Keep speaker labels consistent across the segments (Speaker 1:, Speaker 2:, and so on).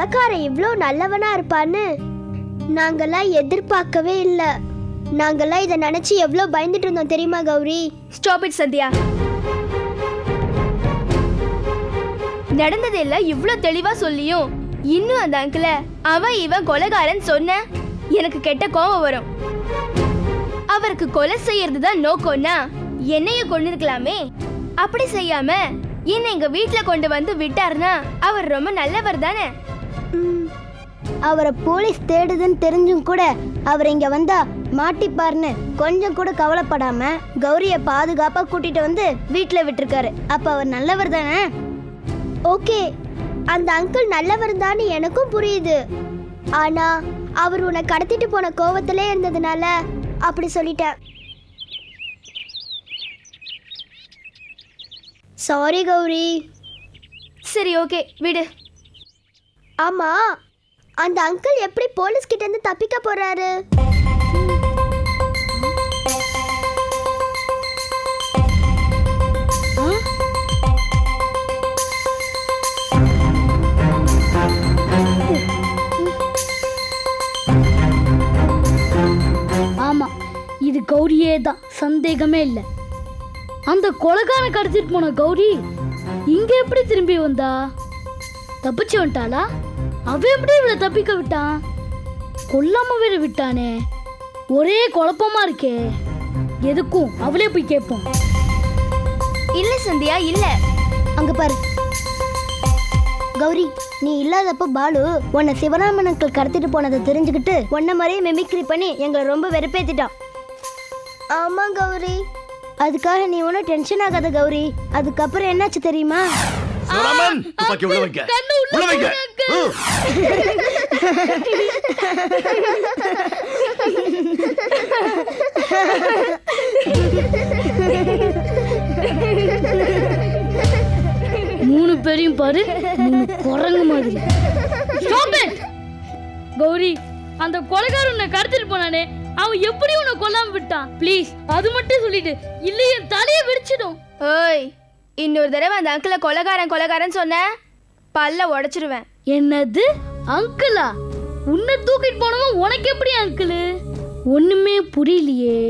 Speaker 1: கொலைக்காரன் இவ்வளோ நல்லவனா இருப்பான்னு நாங்கெல்லாம் எதிர்பார்க்கவே இல்லை. நாங்கெல்லாம் இதை நினச்சி எவ்வளோ பயந்துட்டு இருந்தோம் தெரியுமா கௌரி?
Speaker 2: Stop it Sandhya. நடந்ததெல்லாம் இவ்வளோ தெளிவா சொல்லியும் இன்னும் அந்த அங்கிள அவன் இவன் கொலைகாரன் சொன்ன எனக்கு கெட்ட கோபம் வரும். அவருக்கு கொலை செய்யறது தான் நோக்கம்னா என்னைய கொண்டு இருக்கலாமே அப்படி செய்யாம என்ன எங்க வீட்டுல கொண்டு வந்து விட்டாருன்னா அவர் ரொம்ப நல்லவர் தானே?
Speaker 1: அவரை போலீஸ் தேடுதுன்னு தெரிஞ்சும் கூட அவர் இங்க வந்தா மாட்டிப்பார்னு கொஞ்சம் கூட கவலைப்படாம கௌரிய பாதுகாப்பா கூட்டிட்டு வந்து வீட்டுல விட்டுருக்காரு. அப்ப அவர் நல்லவர் தானே? ஓகே அந்த அங்கிள் நல்லவர் தான் எனக்கும் புரியுது. ஆனா அவர் உன்னை கடத்திட்டு போன கோவத்திலே இருந்ததுனால அப்படி சொல்லிட்டேன். சாரி கௌரி.
Speaker 2: சரி ஓகே விடு.
Speaker 1: ஆமா. அந்த அங்கிள் எப்படி போலீஸ் கிட்ட இருந்து தப்பிக்க போறாரு?
Speaker 3: ஆமா இது கௌரியே தான். சந்தேகமே இல்லை. அந்த கொலகான கடத்திட்டு போன கௌரி இங்க எப்படி திரும்பி வந்தா? தப்பிச்சு வந்துட்டாளா? அவ எப்படி இவளை தப்பிக்க விட்டான் கொல்லாம வேற விட்டானே. ஒரே குழப்பமா இருக்கே. எதுக்கும் அவளே போய் கேட்போம்.
Speaker 2: இல்ல சந்தியா இல்ல.
Speaker 1: அங்க பாரு. கௌரி நீ இல்லாதப்ப பாலு உன்னை சிவராமன் அங்கிள் கடத்திட்டு போனதை தெரிஞ்சுக்கிட்டு உன்ன மாதிரியே மிமிக்ரி பண்ணி எங்களை ரொம்ப வெறுப்பேத்திட்டான். ஆமா கௌரி. அதுக்காக நீ ஒன்றும் டென்ஷன் ஆகாத கௌரி. அதுக்கப்புறம் என்னாச்சு தெரியுமா?
Speaker 4: சிவராமன் துப்பாக்கி உள்ள.
Speaker 3: மூணு பேரையும் பாரு மூணு குரங்கு மாதிரி! கௌரி அந்த கொலைகாரன் உன்னை கடத்திட்டு போனானே அவன் எப்படி உன்னை கொல்லாம விட்டான்? ப்ளீஸ் அது மட்டும் சொல்லிட்டு இல்லை என் தலையை வெடிச்சிடும்
Speaker 2: ஓய் இன்னொரு தடவை அந்த அங்கிள கொலைகாரன் கொலைகாரன் சொன்ன பல்ல உடைச்சிருவேன்.
Speaker 3: என்னது? அங்கிளா? உன்னை தூக்கிட்டு போனவன் உனக்கு எப்படி அங்கிளு? ஒண்ணுமே புரியலையே.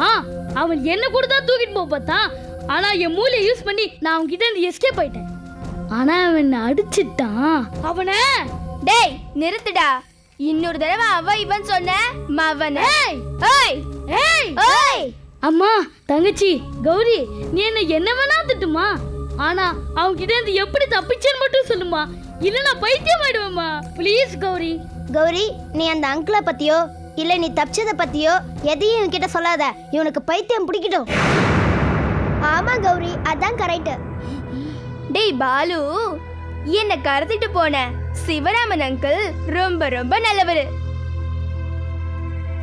Speaker 3: ஆ அவன் என்ன கூட தான் தூக்கிட்டு போக பார்த்தான் ஆனா என் மூளையை யூஸ் பண்ணி நான் அவன் கிட்ட இருந்து எஸ்கேப் ஆயிட்டேன். ஆனா அவன் அடிச்சிட்டான். அவனை?
Speaker 2: டேய் நிறுத்துடா. இன்னொரு தடவை அவ இவன் சொன்ன மவன. ஓய்!
Speaker 3: ஏய்!
Speaker 2: ஓய்!
Speaker 3: அம்மா தங்கச்சி கௌரி நீ என்ன என்ன வேணா திட்டுமா? ஆனா அவங்க கிட்ட இருந்து எப்படி தப்பிச்சேன்னு மட்டும் சொல்லுமா? இல்ல நான் பைத்தியம் ஆயிடுவேம்மா ப்ளீஸ் கௌரி.
Speaker 1: கௌரி நீ அந்த அங்கிளை பத்தியோ இல்ல நீ தப்பிச்சதை பத்தியோ எதையும் இவன்கிட்ட சொல்லாத. இவனுக்கு பைத்தியம் பிடிக்கட்டும். ஆமா கௌரி அதான் கரெக்ட்
Speaker 2: டேய் பாலு என்ன கடத்திட்டு போன சிவராமன் அங்கிள் ரொம்ப ரொம்ப நல்லவரு.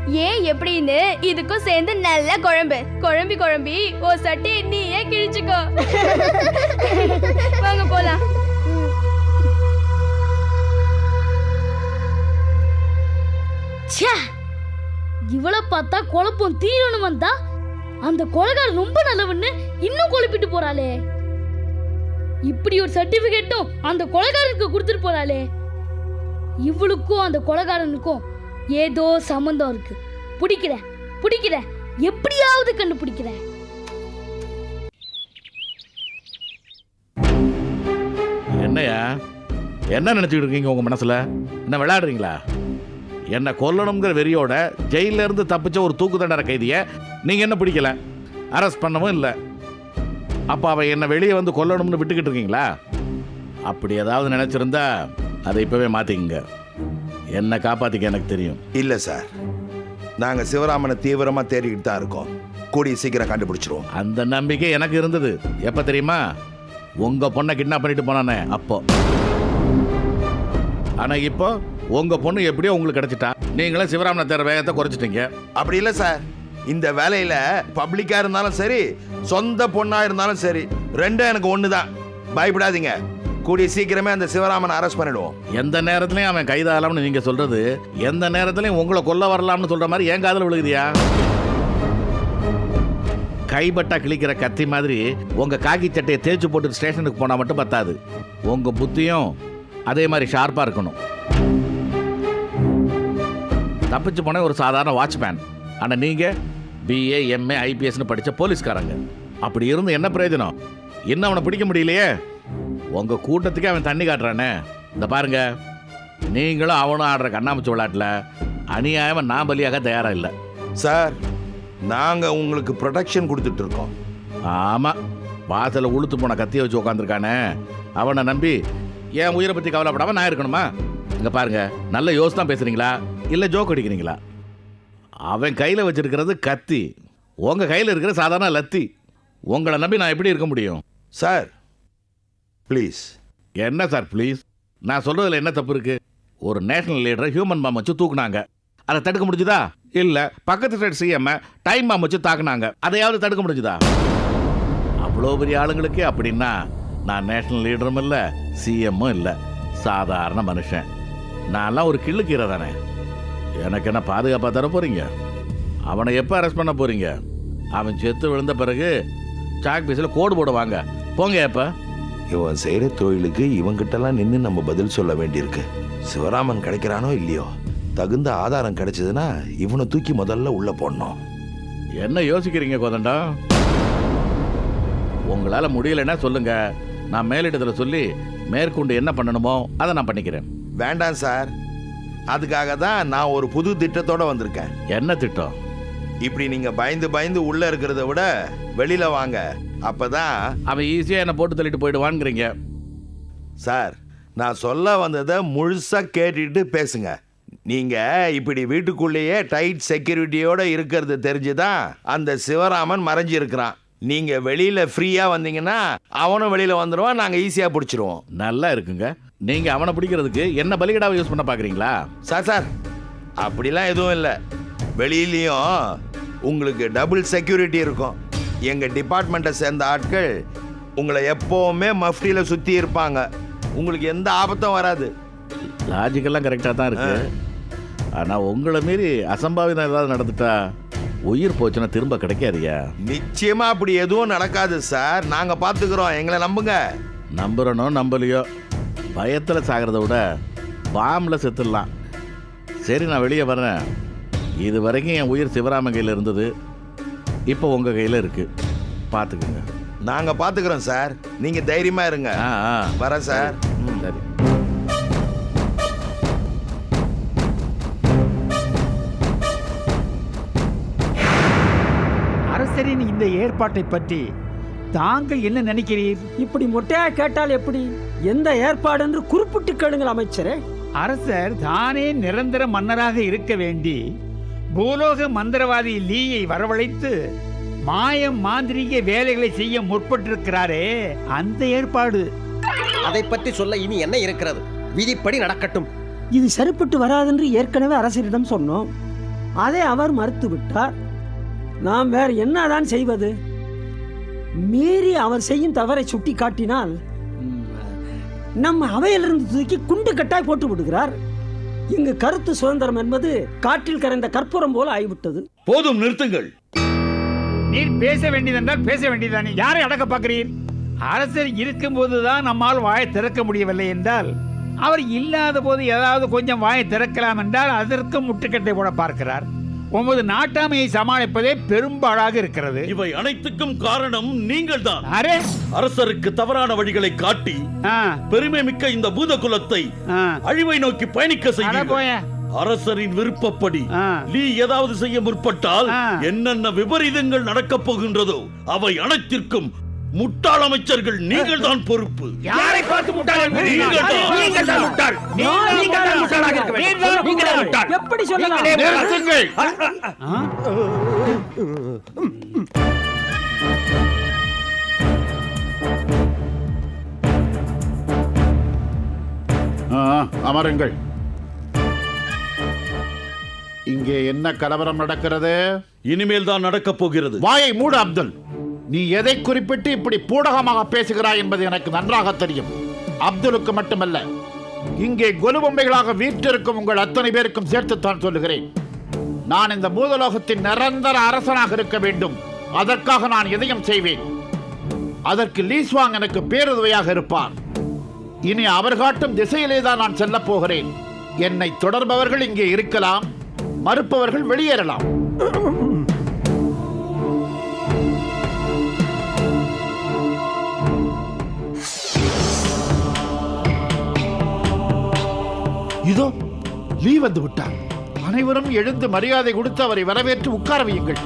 Speaker 2: ஏன் எப்படின்னு இதுக்கும் சேர்ந்து நல்ல குழம்பு. குழம்பி குழம்பி ஓ சட்டி நீயே கிழிச்சுக்கோ. வாங்க போலாம்.
Speaker 3: ச்சே! இவளை பார்த்தா குழப்பம் தீரணும் வந்தா அந்த கொலைகாரன் ரொம்ப நல்லவன்னு இன்னும் குழப்பிட்டு போறாளே. இப்படி ஒரு சர்டிபிகேட்டும் அந்த கொலகாரனுக்கு கொடுத்துட்டு போறாளே. இவளுக்கும் அந்த கொலகாரனுக்கும் ஏதோ சம்பந்தம் இருக்கு. பிடிக்கிறேன் பிடிக்கிறேன். எப்படியாவது கண்டுபிடிக்கிறேன்.
Speaker 4: என்னையா? என்ன நினைச்சிட்டு இருக்கீங்க உங்க மனசுல? என்ன விளையாடுறீங்களா? என்ன கொல்லணுங்கிற வெறியோட ஜெயில இருந்து தப்பிச்ச ஒரு தூக்கு தண்டனை கைதிய நீங்க என்ன பிடிக்கல? அரெஸ்ட் பண்ணவும் இல்லை. அப்ப அவ என்ன வெளியே வந்து கொல்லணும்னு விட்டுக்கிட்டு இருக்கீங்களா? அப்படி ஏதாவது நினைச்சிருந்தா அதை இப்பவே மாத்திக்கங்க. என்ன காப்பாத்திக்க எனக்கு தெரியும்.
Speaker 5: இல்ல சார் நாங்க சிவராமனை தீவிரமா தேடிக்கிட்டு தான் இருக்கோம். கூடிய சீக்கிரம் கண்டுபிடிச்சிருவோம்.
Speaker 4: அந்த நம்பிக்கை எனக்கு இருந்தது. எப்ப தெரியுமா? உங்க பொண்ணை கிட்னாப் பண்ணிட்டு போனானே அப்போ. ஆனா இப்போ உங்க பொண்ணு எப்படியோ உங்களுக்கு கிடைச்சிட்டா. நீங்களும் சிவராமனை தேர வேகத்தை குறைச்சிட்டீங்க.
Speaker 5: அப்படி இல்ல சார் இந்த வேலையில பப்ளிக்கா இருந்தாலும் சரி சொந்த பொண்ணா இருந்தாலும் சரி ரெண்டும் எனக்கு ஒண்ணுதான். பயப்படாதீங்க. கூடிய சீக்கிரமே அந்த சிவராமனை அரெஸ்ட் பண்ணிடுவோம்.
Speaker 4: எந்த நேரத்துலையும் அவன் கைதாகலாம்னு நீங்க சொல்றது? எந்த நேரத்துலயும் உங்களை கொல்ல வரலாம்னு சொல்ற மாதிரி ஏன் காதுல விழுகுதியா? கைபட்டா கிழிக்கிற கத்தி மாதிரி உங்க காக்கி சட்டையை தேய்ச்சி போட்டு ஸ்டேஷனுக்கு போனா மட்டும் பத்தாது. உங்க புத்தியும் அதே மாதிரி ஷார்ப்பாக இருக்கணும். தப்பிச்சு போன ஒரு சாதாரண வாட்ச்மேன் ஆனால் நீங்கள் பிஏ எம்ஏ ஐபிஎஸ்னு படித்த போலீஸ்காரங்க. அப்படி இருந்து என்ன பிரயோஜனம்? இன்னும் அவனை பிடிக்க முடியலையே? உங்கள் கூட்டத்துக்கே அவன் தண்ணி காட்டுறானே. இந்த பாருங்க நீங்களும் அவனும் ஆடுற கண்ணாமூச்சி விளையாட்டில் அநியாயமாக நான் பலியாக தயாராக இல்லை.
Speaker 5: சார் நாங்க உங்களுக்கு ப்ரொடெக்ஷன் கொடுத்துட்டு இருக்கோம்.
Speaker 4: ஆமாம் வாசலில் உளுத்து போன கத்தியை வச்சு உட்காந்துருக்கானே அவனை நம்பி என் உயிரை பற்றி கவலைப்படாம நான் இருக்கணுமா? இங்கே பாருங்க நல்ல யோசி தான் பேசுகிறீங்களா இல்லை ஜோக் அடிக்கிறீங்களா? அவன் கையில் வச்சிருக்கிறது கத்தி. உங்கள் கையில் இருக்கிற சாதாரண லத்தி. உங்களை நம்பி நான் எப்படி இருக்க முடியும்?
Speaker 5: சார் ப்ளீஸ்
Speaker 4: என்ன சார் ப்ளீஸ் நான் சொல்கிறதுல என்ன தப்பு இருக்கு? ஒரு நேஷனல் லீடரை ஹியூமன் பாம் வச்சு தூக்குனாங்க. அதை தடுக்க முடிஞ்சுதா? இல்லை பக்கத்து ஸ்டேட் சிஎம் டைம் பாம் வச்சு தாக்குனாங்க. அதையாவது தடுக்க முடிஞ்சுதா? அவ்வளோ பெரிய ஆளுங்களுக்கு அப்படின்னா நான் நேஷனல் லீடரும் இல்லை சிஎம்மும் இல்லை. சாதாரண மனுஷன். நான்லாம் ஒரு கிள்ளுக்கீரை தானே. எனக்கு என்ன பாதுகாப்பாக தர போறீங்க? அவனை எப்போ அரெஸ்ட் பண்ண போறீங்க? அவன் செத்து விழுந்த பிறகு சாக் பீஸில் கோடு போடுவாங்க. போங்க எப்போ?
Speaker 5: இவன் செய்யற தொழிலுக்கு இவங்கிட்டலாம் நின்று நம்ம பதில் சொல்ல வேண்டியிருக்கு. சிவராமன் கிடைக்கிறானோ இல்லையோ? தகுந்த ஆதாரம் கிடைச்சதுன்னா இவனை தூக்கி முதல்ல உள்ள போடணும்.
Speaker 4: என்ன யோசிக்கிறீங்க கோதண்டம் உங்களால் முடியலைன்னா சொல்லுங்க. நான் மேலிடத்தில் சொல்லி மேற்கொண்டு என்ன பண்ணணுமோ அதை நான் பண்ணிக்கிறேன்.
Speaker 5: வேண்டாம் சார். அதுக்காக தான் நான் ஒரு புது திட்டத்தோட வந்திருக்கேன்.
Speaker 4: என்ன திட்டம்?
Speaker 5: இப்படி நீங்க பயந்து பயந்து உள்ள இருக்கிறத விட வெளியில வாங்க. அப்பதான்
Speaker 4: அவன் ஈஸியாக என்னை போட்டு தள்ளிட்டு போயிடுவான்ங்கிறீங்க.
Speaker 5: சார் நான் சொல்ல வந்ததை முழுசா கேட்டுட்டு பேசுங்க. நீங்க இப்படி வீட்டுக்குள்ளேயே டைட் செக்யூரிட்டியோட இருக்கிறது தெரிஞ்சுதான் அந்த சிவராமன் மறைஞ்சு இருக்கிறான் நீங்க வெளியில ஃப்ரீயா வந்தீங்கன்னா அவனும் வெளியில வந்துடுவான் நாங்க ஈஸியா பிடிச்சிருவோம்.
Speaker 4: நல்லா இருக்குங்க. நீங்கள் அவனை பிடிக்கிறதுக்கு என்ன பலிகடாவை யூஸ் பண்ண பார்க்குறீங்களா
Speaker 5: சார் சார் அப்படிலாம் எதுவும் இல்லை. வெளியிலையும் உங்களுக்கு டபுள் செக்யூரிட்டி இருக்கும். எங்கள் டிபார்ட்மெண்ட்டை சேர்ந்த ஆட்கள் உங்களை எப்போவுமே மஃப்டியில் சுற்றி இருப்பாங்க. உங்களுக்கு எந்த ஆபத்தும் வராது.
Speaker 4: லாஜிக்கெல்லாம் கரெக்டாக தான் இருக்கு. ஆனால் உங்களை மீறி அசம்பாவிதம் ஏதாவது நடந்துட்டா உயிர் போச்சுன்னா திரும்ப கிடைக்காதியா?
Speaker 5: நிச்சயமா அப்படி எதுவும் நடக்காது சார். நாங்கள் பார்த்துக்குறோம் எங்களை நம்புங்க.
Speaker 4: நம்புறனோ நம்பலையோ பயத்தில் சாகிறத விட பாம்பில் செத்துடலாம். சரி நான் வெளியே வரேன் இது வரைக்கும் என் உயிர் சிவராமன் கையில் இருந்தது. இப்போ உங்கள் கையில் இருக்கு. பார்த்துக்குங்க
Speaker 5: நாங்கள் பார்த்துக்குறோம் சார். நீங்கள் தைரியமாக இருங்க.
Speaker 4: ஆ ஆ.
Speaker 5: வரேன் சார். ம்.
Speaker 4: சரி.
Speaker 6: அரசரின் இந்த ஏற்பாட்டை பற்றி தாங்கள் என்ன நினைக்கிறீர்?
Speaker 7: இப்படி மொட்டையா கேட்டால் எப்படி? எந்த ஏற்பாடு என்று குறிப்பிட்டு கேளுங்கள் அமைச்சரே.
Speaker 6: அரசர் தானே நிரந்தர மன்னராக இருக்க வேண்டி பூலோக மந்திரவாதி லீயை வரவழைத்து மாயம் மாந்திரீக வேலைகளை செய்ய முற்பட்டிருக்கிறாரே அந்த ஏற்பாடு.
Speaker 8: அதை பற்றி சொல்ல இனி என்ன இருக்கிறது? விதிப்படி நடக்கட்டும்.
Speaker 7: இது சரிப்பட்டு வராதென்று ஏற்கனவே அரசரிடம் சொன்னோம். அதை அவர் மறுத்து விட்டார் நாம் வேற என்னதான் செய்வது? மீறி அவர் செய்யும் தவறை சுட்டி காட்டினால் நம்ம அவையிலிருந்து தூக்கி குண்டு கட்டாய் போட்டு விடுகிறார். இங்கு கருத்து சுதந்திரம் என்பது காற்றில் கரைந்த கற்பூரம் போல ஆகிவிட்டது
Speaker 9: போதும் நிறுத்துங்கள்.
Speaker 6: நீர் பேச வேண்டியதென்றால் பேச வேண்டியதானே யாரை அடக்க பார்க்கிறீர்? அரசர் இருக்கும்போதுதான் நம்மால் வாயை திறக்க முடியவில்லை என்றால் அவர் இல்லாத போது ஏதாவது கொஞ்சம் வாயை திறக்கலாம் என்றால் அதற்கும் முட்டுக்கட்டை போட பார்க்கிறார். உமது நாட்டாமையை சமாளிப்பதே பெரும்பாடாக இருக்கிறது
Speaker 9: இவை அனைத்துக்கும் காரணம் நீங்கள்தான்
Speaker 6: அரே
Speaker 9: அரசருக்கு தவறான வழிகளை காட்டி பெருமை மிக்க இந்த பூத குலத்தை. அழிவை நோக்கி பயணிக்க செய்ய அரசரின் விருப்பப்படி. லீ ஏதாவது செய்ய முற்பட்டால். என்னென்ன விபரீதங்கள் நடக்கப் போகின்றதோ அவை அனைத்திற்கும் முட்டாள் அமைச்சர்கள் நீங்கள் தான் பொறுப்பு.
Speaker 6: யாரை பார்த்து முட்டாள் முட்டாளாக இருக்க வேண்டும்.
Speaker 7: எப்படி சொல்லலாம்.
Speaker 4: நிறுத்துங்கள்
Speaker 10: அமருங்கள். இங்கே என்ன கலவரம் நடக்கிறது?
Speaker 9: இனிமேல் தான் நடக்கப் போகிறது.
Speaker 10: வாயை மூடு அப்துல். நீ எதை குறிப்பிட்டு இப்படி பூடகமாக பேசுகிறாய் என்பது எனக்கு நன்றாக தெரியும். அப்துலுக்கு மட்டுமல்ல இங்கே கொலுபொம்மைகளாக வீற்றிருக்கும் உங்கள் அத்தனை பேருக்கும் சேர்த்துத்தான் சொல்லுகிறேன். நான் இந்த பூதலோகத்தின் நிரந்தர அரசனாக இருக்க வேண்டும். அதற்காக நான் எதையும் செய்வேன். அதற்கு லீஸ்வாங் எனக்கு பேருதவியாக இருப்பார். இனி அவர் காட்டும் திசையிலே தான் நான் செல்லப் போகிறேன். என்னை தொடர்பவர்கள் இங்கே இருக்கலாம் மறுப்பவர்கள் வெளியேறலாம். இதோ லீ வந்து விட்டார். அனைவரும் எழுந்து மரியாதை கொடுத்து அவரை வரவேற்று உட்கார வையுங்கள்.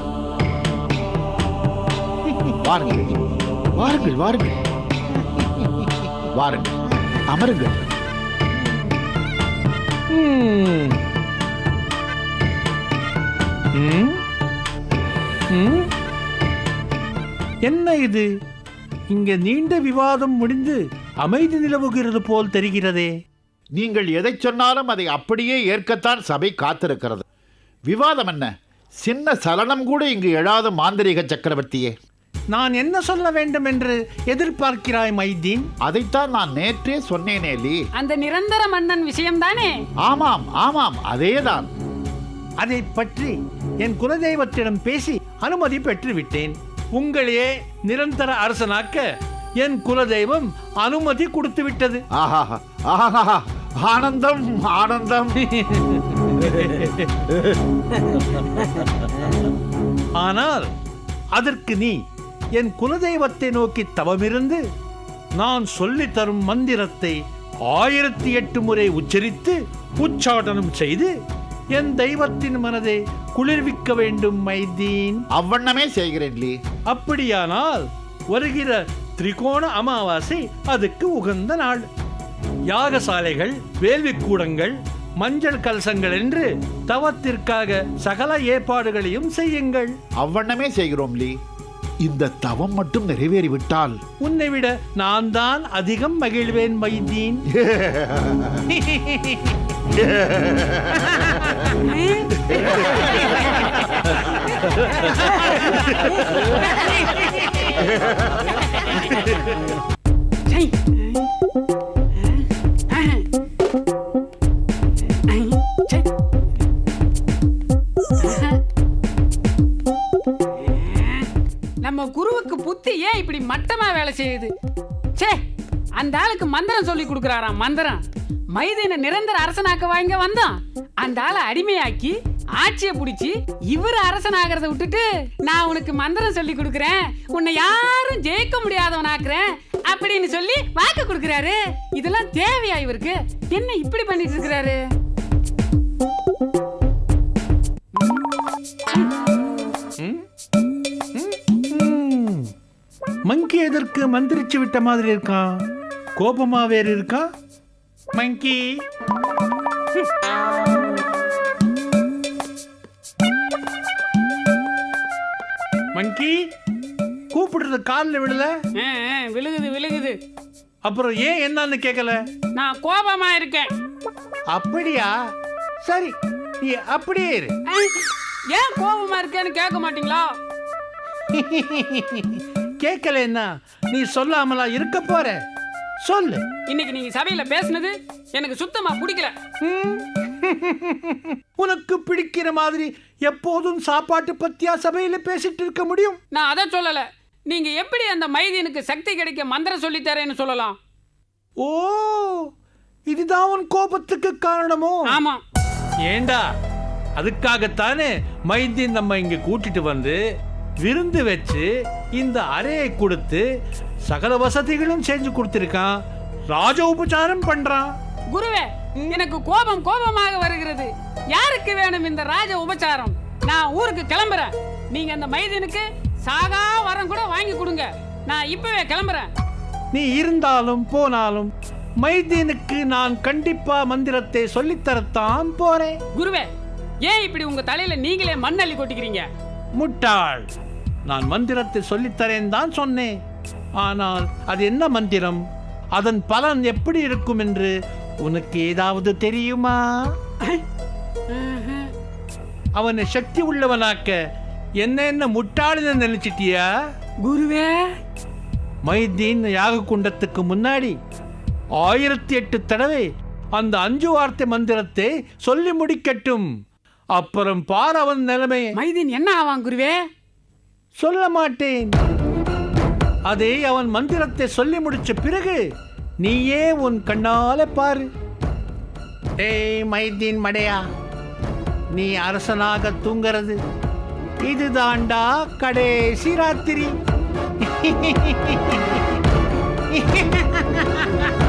Speaker 10: வாருங்கள். வாருங்கள் வாருங்கள். வாருங்கள். அமருங்கள்.
Speaker 11: என்ன இது? இங்க நீண்ட விவாதம் முடிந்து அமைதி நிலவுகிறது போல் தெரிகிறதே.
Speaker 10: நீங்கள் எதை சொன்னாலும் அதை அப்படியே ஏற்கத்தான் சபை காத்திருக்கிறது. விவாதம் என்ன? சின்ன சலனம் கூட இங்கு எழாத மாந்திரீக சக்கரவர்த்தியே.
Speaker 11: நான் என்ன சொல்ல வேண்டும் என்று எதிர்பார்க்கிறாய் மைதீன்?
Speaker 10: அதைத்தான் நான் நேற்றே சொன்னேனே லீ.
Speaker 12: அந்த நிரந்தர மன்னன் விஷயம்தானே?
Speaker 10: ஆமாம் ஆமாம் அதேதான்.
Speaker 11: அதை பற்றி என் குலதெய்வத்திடம் பேசி அனுமதி பெற்றுவிட்டேன். உங்களையே நிரந்தர அரசனாக்க என் குலதெய்வம் அனுமதி கொடுத்து விட்டது
Speaker 10: ஆஹா ஆஹா. ஆனந்தம் ஆனந்தம்.
Speaker 11: ஆனால் அதற்கு நீ என் குலதெய்வத்தை நோக்கி தவமிருந்து நான் சொல்லித் தரும் மந்திரத்தை ஆயிரத்தி எட்டு முறை உச்சரித்து உச்சாடனம் செய்து என் தெய்வத்தின் மனதை குளிர்விக்க வேண்டும் மைதீன்.
Speaker 10: அவ்வண்ணமே செய்கிறேன்
Speaker 11: அப்படியானால் வருகிற திரிகோண அமாவாசை அதுக்கு உகந்த நாள். யாகசாலைகள் வேள்விக்கூடங்கள் மஞ்சள் கலசங்கள் என்று தவத்திற்காக சகல ஏற்பாடுகளையும் செய்யுங்கள்.
Speaker 10: அவ்வண்ணமே செய்கிறோம் லீ. இந்த தவம் மட்டும் நிறைவேறிவிட்டால்.
Speaker 11: உன்னை விட நான் தான் அதிகம் மகிழ்வேன் மைதீன்.
Speaker 12: புத்தி ஏன் இப்படி மட்டமா வேலை செய்யுது? சே அந்த ஆளுக்கு மந்திரம் சொல்லி கொடுக்குறாராம் மந்திரம். மைதீனை நிரந்தர அரசனாக்க வாங்க வந்தோம் அந்த ஆளை அடிமையாக்கி ஆட்சியை பிடிச்சி இவர் அரசனாகிறத விட்டுட்டு நான் உனக்கு மந்திரம் சொல்லி கொடுக்குறேன். உன்னை யாரும் ஜெயிக்க முடியாதவனாக்குறேன் அப்படின்னு சொல்லி வாக்கு கொடுக்குறாரு. இதெல்லாம் தேவையா இவருக்கு? என்ன இப்படி பண்ணிட்டு இருக்கிறாரு?
Speaker 11: மங்கி எதற்கு மந்திரிச்சு விட்ட மாதிரி இருக்கான் கோபமா வேற இருக்கா? மங்கி. மங்கி கூப்பிடுறது காலில்
Speaker 12: ஆ, விழுகுது விழுகுது.
Speaker 11: அப்புறம் ஏன் என்னன்னு கேட்கல
Speaker 12: நான் கோபமா இருக்கேன்.
Speaker 11: அப்படியா? சரி நீ அப்படியே இரு.
Speaker 12: ஏன் கோபமா இருக்கேன்னு கேட்க மாட்டீங்களா?
Speaker 11: கேட்கலன்னா நீ சொல்லாமலா இருக்க போற? சொல்லு.
Speaker 12: இன்னைக்கு நீங்க சபையில பேசுனது எனக்கு சுத்தமா பிடிக்கல.
Speaker 11: உனக்கு பிடிக்கிற மாதிரி எப்போதும் சாப்பாட்டு பத்தியா சபையில பேசிட்டு இருக்க முடியும்?
Speaker 12: நான் அதை சொல்லல. நீங்க எப்படி அந்த மைதீனுக்கு சக்தி கிடைக்க மந்திரம் சொல்லி தரேன்னு சொல்லலாம்?
Speaker 11: ஓ இதுதான் உன் கோபத்துக்கு காரணமோ?
Speaker 12: ஆமா.
Speaker 11: ஏண்டா? அதுக்காகத்தானே மைந்தீன் நம்ம இங்க கூட்டிட்டு வந்து விருந்து வச்சு இந்த அறையை கொடுத்து சகல வசதிகளும் செஞ்சு கொடுத்திருக்கான். ராஜ உபச்சாரம் பண்றான்.
Speaker 12: குருவே எனக்கு கோபம் கோபமாக வருகிறது. யாருக்கு வேணும் இந்த ராஜ உபச்சாரம்? நான் ஊருக்கு கிளம்புறேன். நீங்க அந்த மைதீனுக்கு சாகா வரம் கூட வாங்கி கொடுங்க. நான் இப்பவே கிளம்புறேன்.
Speaker 11: நீ இருந்தாலும் போனாலும் மைதீனுக்கு நான் கண்டிப்பா மந்திரத்தை சொல்லித்தரத்தான் போறேன்.
Speaker 12: குருவே ஏன் இப்படி உங்க தலையில நீங்களே மண்ணள்ளி கொட்டிக்கிறீங்க
Speaker 11: முட்டாள். நான் மந்திரத்தை சொல்லித்தரேன் தான் சொன்னேன். ஆனால் அது என்ன மந்திரம்? அதன் பலன் எப்படி இருக்கும் என்று உனக்கு ஏதாவது தெரியுமா? அவனை சக்தி உள்ளவனாக்க என்ன என்ன முட்டாளுன்னு நினைச்சிட்டியா?
Speaker 12: குருவே.
Speaker 11: மைதீன் யாக குண்டத்துக்கு முன்னாடி ஆயிரத்தி எட்டு தடவை அந்த அஞ்சு வார்த்தை மந்திரத்தை சொல்லி முடிக்கட்டும். அப்புறம் பார் அவன் நிலைமை.
Speaker 12: மைதீன் என்ன ஆவான் குருவே?
Speaker 11: சொல்ல மாட்டேன். அதை அவன் மந்திரத்தை சொல்லி முடிச்ச பிறகு நீயே உன் கண்ணால பாரு. டேய் மைதீன் மடையா நீ அரசனாக தூங்குறது. இதுதாண்டா கடைசி ராத்திரி.